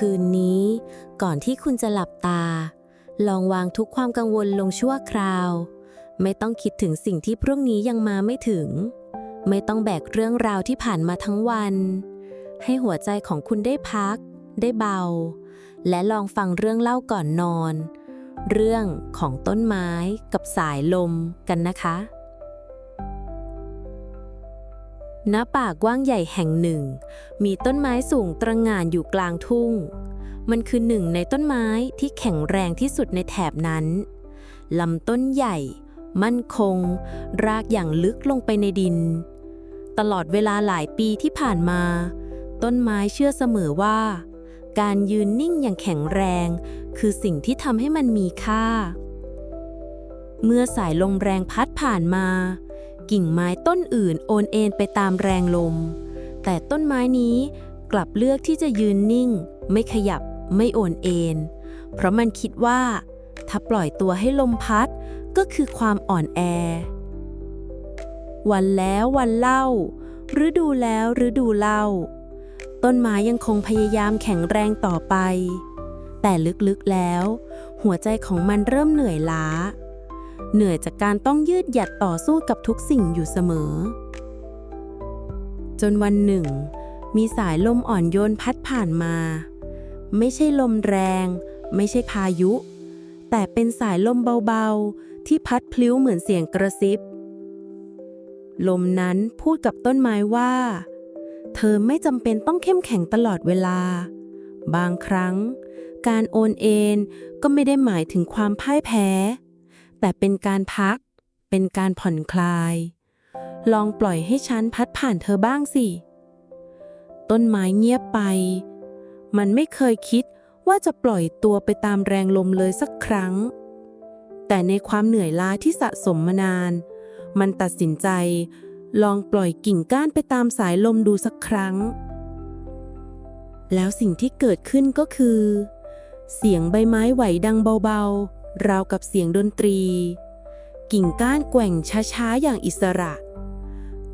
คืนนี้ ก่อนที่คุณจะหลับตา ลองวางทุกความกังวลลงชั่วคราว ไม่ต้องคิดถึงสิ่งที่พรุ่งนี้ยังมาไม่ถึง ไม่ต้องแบกเรื่องราวที่ผ่านมาทั้งวัน ให้หัวใจของคุณได้พัก ได้เบา และลองฟังเรื่องเล่าก่อนนอน เรื่องของต้นไม้กับสายลมกันนะคะ ณป่ากว้างใหญ่แห่งหนึ่ง มีต้นไม้สูงตระหง่านอยู่กลางทุ่ง มันคือหนึ่งในต้นไม้ที่แข็งแรงที่สุดในแถบนั้น ลำต้นใหญ่ มั่นคง รากอย่างลึกลงไปในดิน ตลอดเวลาหลายปีที่ผ่านมา ต้นไม้เชื่อเสมอว่า การยืนนิ่งอย่างแข็งแรง คือสิ่งที่ทำให้มันมีค่า เมื่อสายลมแรงพัดผ่านมา กิ่งไม้ต้นอื่นโอนเอ็นไปตามแรงลม แต่ต้นไม้นี้กลับเลือกที่จะยืนนิ่ง ไม่ขยับไม่โอนเอ็นเพราะมันคิดว่า ถ้าปล่อยตัวให้ลมพัดก็คือความอ่อนแอ วันแล้ววันเล่าฤดูแล้วฤดูเล่า ต้นไม้ยังคงพยายามแข็งแรงต่อไป แต่ลึกๆแล้ว หัวใจของมันเริ่มเหนื่อยล้า เหนื่อยจากการต้องยืดหยัดต่อสู้กับทุกสิ่งอยู่เสมอ จนวันหนึ่ง มีสายลมอ่อนโยนพัดผ่านมา ไม่ใช่ลมแรง ไม่ใช่พายุ แต่เป็นสายลมเบาๆ ที่พัดพลิ้วเหมือนเสียงกระซิบ ลมนั้นพูดกับต้นไม้ว่า เธอไม่จำเป็นต้องเข้มแข็งตลอดเวลา บางครั้ง การโอนเอ็นก็ไม่ได้หมายถึงความพ่ายแพ้ แต่เป็นการพัก เป็นการผ่อนคลาย ลองปล่อยให้ฉันพัดผ่านเธอบ้างสิ ต้นไม้เงียบไป มันไม่เคยคิดว่าจะปล่อยตัวไปตามแรงลมเลยสักครั้ง แต่ในความเหนื่อยล้าที่สะสมมานาน มันตัดสินใจ ลองปล่อยกิ่งก้านไปตามสายลมดูสักครั้ง แล้วสิ่งที่เกิดขึ้นก็คือ เสียงใบไม้ไหวดังเบาๆ ราวกับเสียงดนตรี กิ่งก้านแกว่งช้าๆ อย่างอิสระ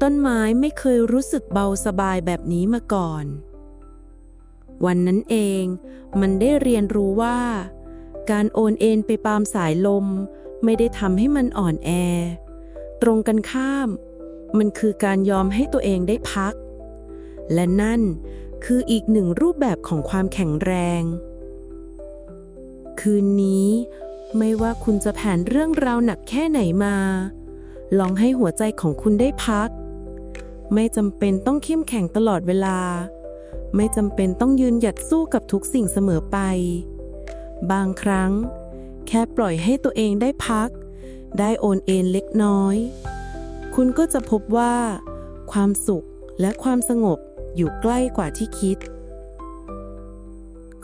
ต้นไม้ไม่เคยรู้สึกเบาสบายแบบนี้มาก่อน วันนั้นเองมันได้เรียนรู้ว่า การโอนเอ็นไปตามสายลม ไม่ได้ทำให้มันอ่อนแอ ตรงกันข้าม มันคือการยอมให้ตัวเองได้พัก และนั่นคืออีกหนึ่งรูปแบบของความแข็งแรง คืนนี้ ไม่ว่าคุณจะผ่านเรื่องราวหนักแค่ไหนมา ลองให้หัวใจของคุณได้พัก ไม่จำเป็นต้องเข้มแข็งตลอดเวลา ไม่จำเป็นต้องยืนหยัดสู้กับทุกสิ่งเสมอไป บางครั้ง แค่ปล่อยให้ตัวเองได้พัก ได้โอนเอ็นเล็กน้อย คุณก็จะพบว่า ความสุขและความสงบอยู่ใกล้กว่าที่คิด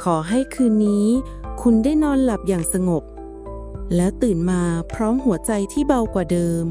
ขอให้คืนนี้คุณได้นอนหลับอย่างสงบ แล้วตื่นมาพร้อมหัวใจที่เบากว่าเดิม